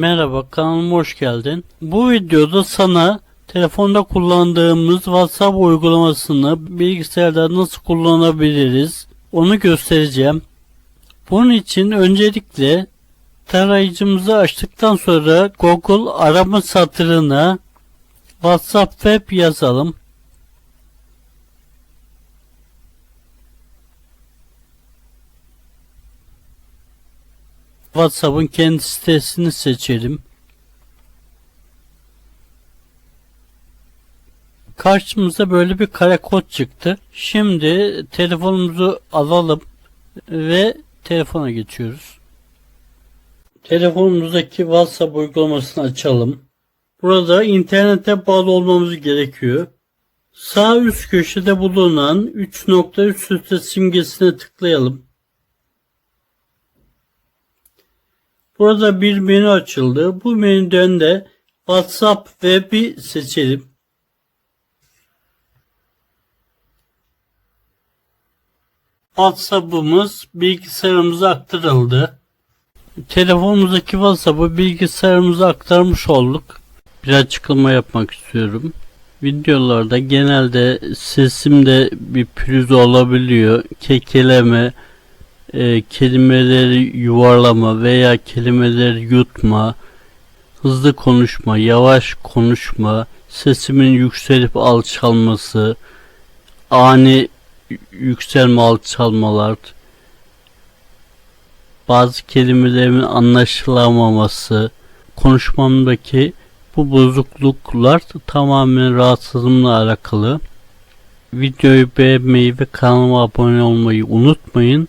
Merhaba kanalıma hoş geldin. Bu videoda sana telefonda kullandığımız WhatsApp uygulamasını bilgisayarda nasıl kullanabiliriz onu göstereceğim. Bunun için öncelikle tarayıcımızı açtıktan sonra Google arama satırına WhatsApp web yazalım. WhatsApp'ın kendi sitesini seçelim. Karşımıza böyle bir kare kod çıktı. Şimdi telefonumuzu alalım ve telefona geçiyoruz. Telefonumuzdaki WhatsApp uygulamasını açalım. Burada internete bağlı olmamız gerekiyor. Sağ üst köşede bulunan 3 nokta üst simgesine tıklayalım. Burada bir menü açıldı. Bu menüden de WhatsApp Web'i seçelim. WhatsApp'ımız bilgisayarımıza aktarıldı. Telefonumuzdaki WhatsApp'ı bilgisayarımıza aktarmış olduk. Bir açıklama yapmak istiyorum. Videolarda genelde sesimde bir pürüz olabiliyor. Kekeleme, e, kelimeleri yuvarlama veya kelimeleri yutma, hızlı konuşma, yavaş konuşma, sesimin yükselip alçalması, ani yükselme alçalmalar, bazı kelimelerin anlaşılamaması, konuşmamdaki bu bozukluklar tamamen rahatsızlığımla alakalı. Videoyu beğenmeyi ve kanalıma abone olmayı unutmayın.